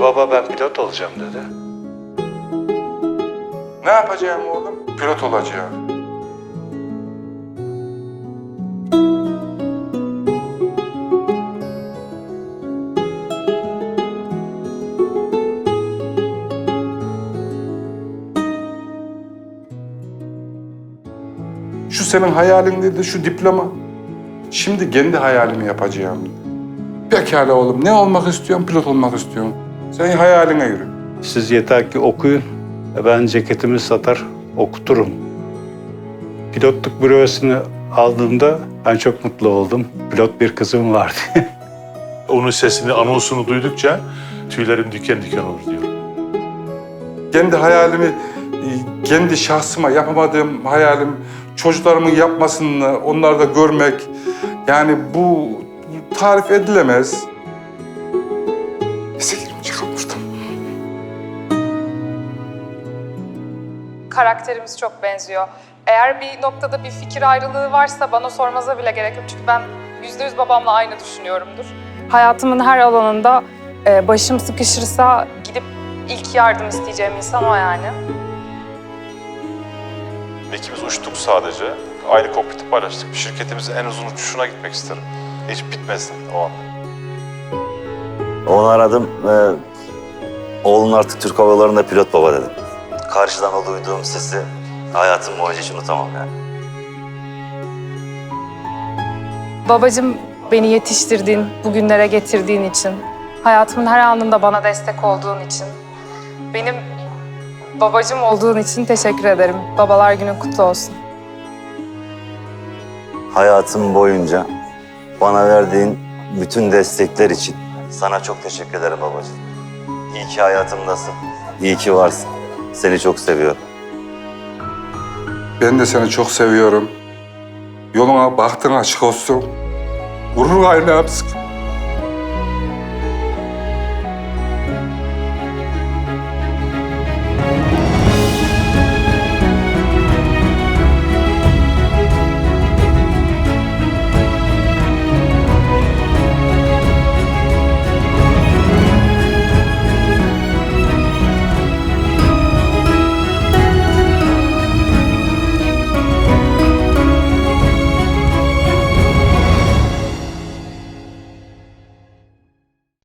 Baba ben pilot olacağım dedi. Ne yapacağım oğlum? Pilot olacağım. Şu senin hayalin dedi, şu diploma. Şimdi kendi hayalimi yapacağım. Pekala oğlum, ne olmak istiyorsun? Pilot olmak istiyorum. Sen hayaline yürü. Siz yeter ki okuyun. Ben ceketimi satar, okuturum. Pilotluk bürosunu aldığımda ben çok mutlu oldum. Pilot bir kızım vardı. Onun sesini, anonsunu duydukça tüylerim diken diken olur diyor. kendi hayalimi, kendi şahsıma yapamadığım hayalim çocuklarımın yapmasını, onları da görmek. Yani bu tarif edilemez. Neyse karakterimiz çok benziyor. Eğer bir noktada bir fikir ayrılığı varsa bana sormanıza bile gerek yok. Çünkü ben yüzde yüz babamla aynı düşünüyorumdur. Hayatımın her alanında e, başım sıkışırsa gidip ilk yardım isteyeceğim insan o yani. İkimiz uçtuk sadece. Aynı kokpiti paylaştık. Şirketimizin en uzun uçuşuna gitmek isterim. Hiç bitmesin o an. Onu aradım ve oğlun artık Türk Hava Yolları'nda pilot baba dedim. Karşıdan o duyduğum sesi hayatım boyunca hiç unutamam yani. Babacım beni yetiştirdiğin, bugünlere getirdiğin için, hayatımın her anında bana destek olduğun için, benim babacım olduğun için teşekkür ederim. Babalar günün kutlu olsun. Hayatım boyunca bana verdiğin bütün destekler için sana çok teşekkür ederim babacığım. İyi ki hayatımdasın. İyi ki varsın. Seni çok seviyorum. Ben de seni çok seviyorum. Yoluna bahtın açık olsun. Gurur kaynağımsın.